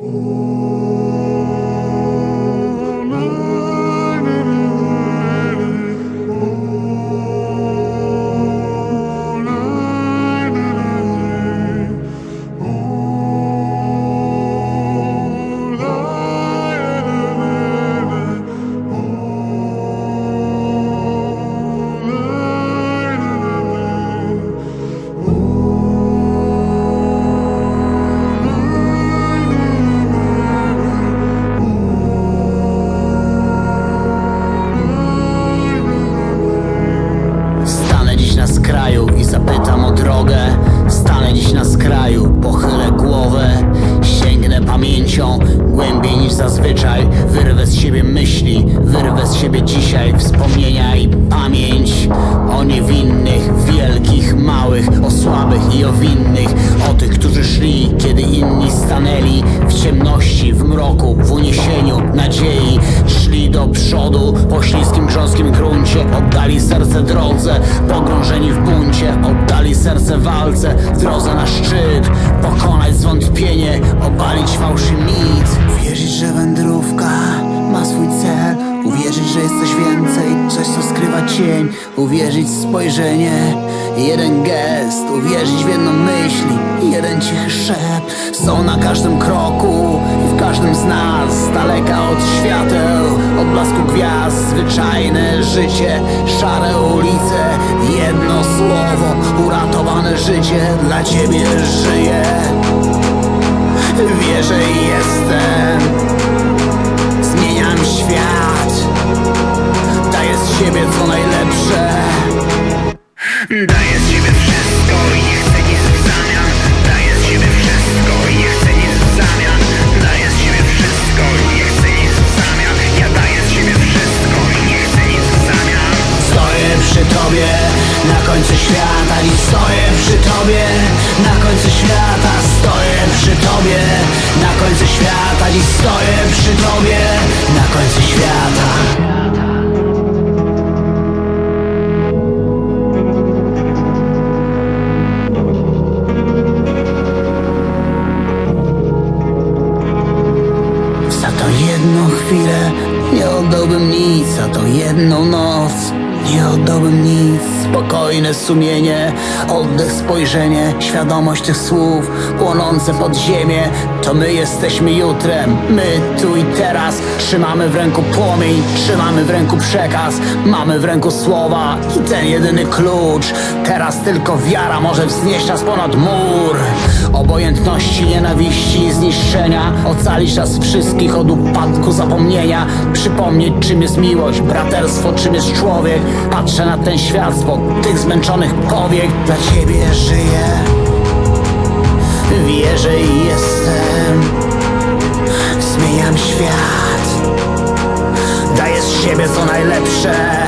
Mm. Siebie dzisiaj Wspomnienia i pamięć o niewinnych, wielkich, małych O słabych i o winnych O tych, którzy szli, kiedy inni stanęli W ciemności, w mroku, w uniesieniu nadziei Szli do przodu po śliskim, grząskim gruncie Oddali serce drodze, pogrążeni w buncie Oddali serce walce, drodze na szczyt Pokonać zwątpienie, obalić fałszy mit. Uwierzyć, że wędrówka ma swój cel. Uwierzyć, że jest coś więcej, coś co skrywa cień. Uwierzyć w spojrzenie, jeden gest. Uwierzyć w jedną myśl, jeden cichy szept. Są na każdym kroku i w każdym z nas. Daleka od świateł, od blasku gwiazd. Zwyczajne życie, szare ulice. Jedno słowo, uratowane życie Dla ciebie żyję Wierzę i jestem siebie co najlepsze. Daję z siebie wszystko i nie chcę nic w zamian. Daję z siebie wszystko i nie chcę nic w zamian. Daję z siebie wszystko i nie chcę nic w zamian. Ja daję z siebie wszystko i nie chcę nic w zamian. Stoję przy tobie na końcu świata Dziś stoję przy tobie na końcu świata. Stoję przy tobie na końcu świata Dziś stoję przy tobie na końcu świata nie oddałbym nic. Spokojne sumienie, oddech, spojrzenie, świadomość tych słów, płonące pod ziemię. To my jesteśmy jutrem, my tu i teraz. Trzymamy w ręku płomień, trzymamy w ręku przekaz, mamy w ręku słowa i ten jedyny klucz. Teraz tylko wiara może wznieść nas ponad mur. Obojętności, nienawiści i zniszczenia Ocalić nas wszystkich od upadku zapomnienia Przypomnieć czym jest miłość, braterstwo, czym jest człowiek Patrzę na ten świat spod tych zmęczonych powiek Dla ciebie żyję. Wierzę i jestem. Zmieniam świat. Daję z siebie co najlepsze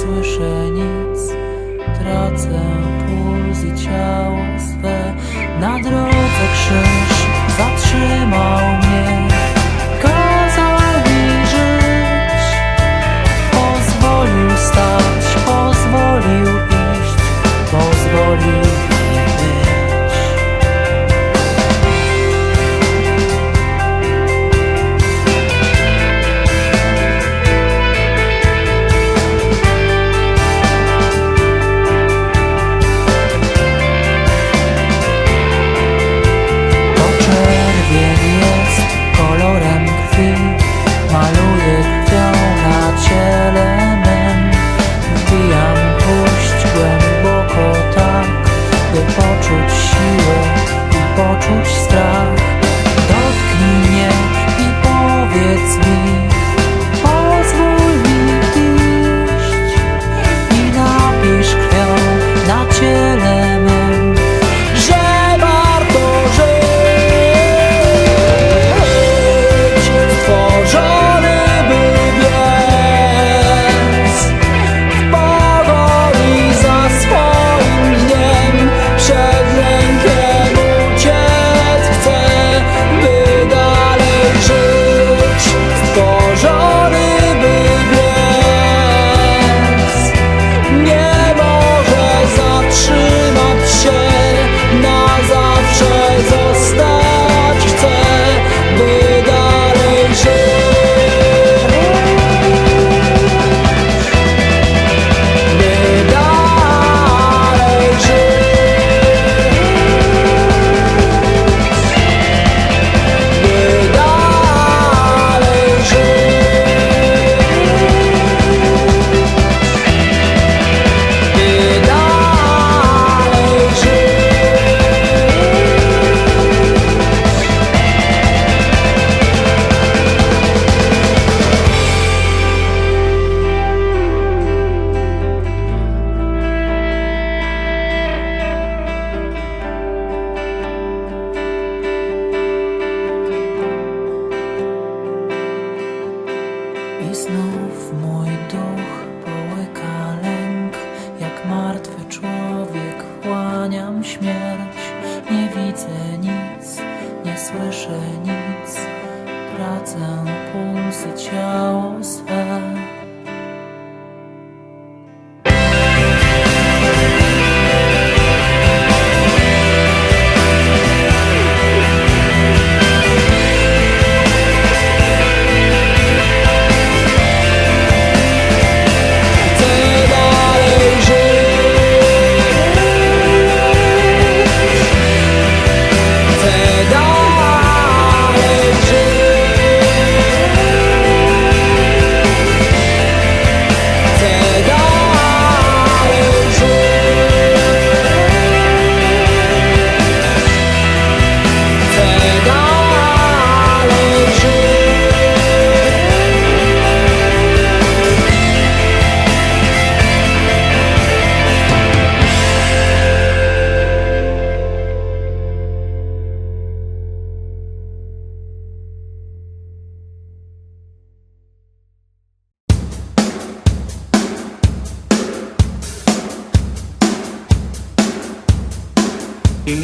słyszę nic Tracę puls i ciało swe. Na drodze krzyż zatrzymał mnie. Kazał mi żyć. Pozwolił stać, pozwolił iść, pozwolił puls Kiedy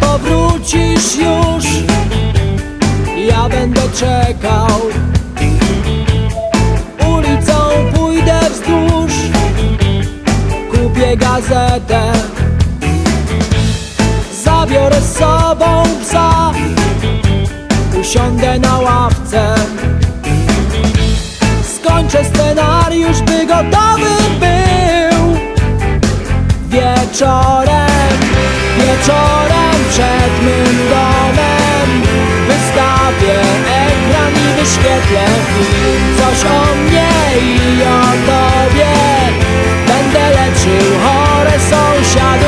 powrócisz już Ja będę czekał. Ulicą pójdę wzdłuż Kupię gazetę Zabiorę z sobą psa. Usiądę na ławce. Skończę scenariusz, by gotowy był. Wieczorem, wieczorem przed mym domem Wystawię ekran i wyświetlę film Coś o mnie i o tobie. Będę leczył chore sąsiadów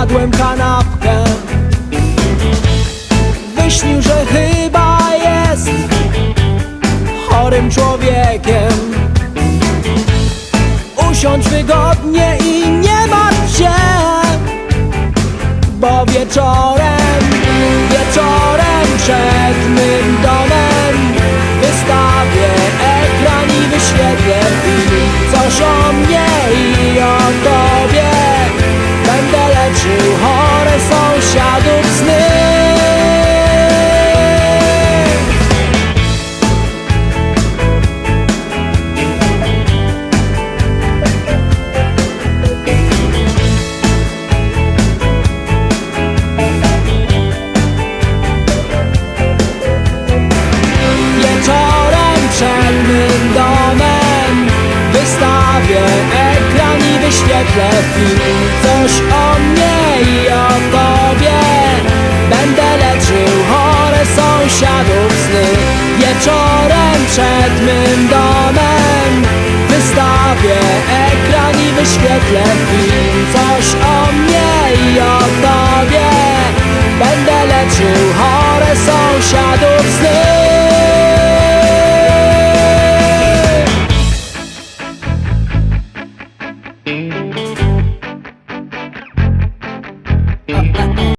Zjadłem kanapkę. Wyśnił, że chyba jest Chorym człowiekiem. Usiądź wygodnie i nie martw się Bo wieczorem, wieczorem przed mym domem Wystawię mym domem. Wystawię ekran i wyświetlę film. Coś o mnie i o tobie. Będę leczył chore sąsiadów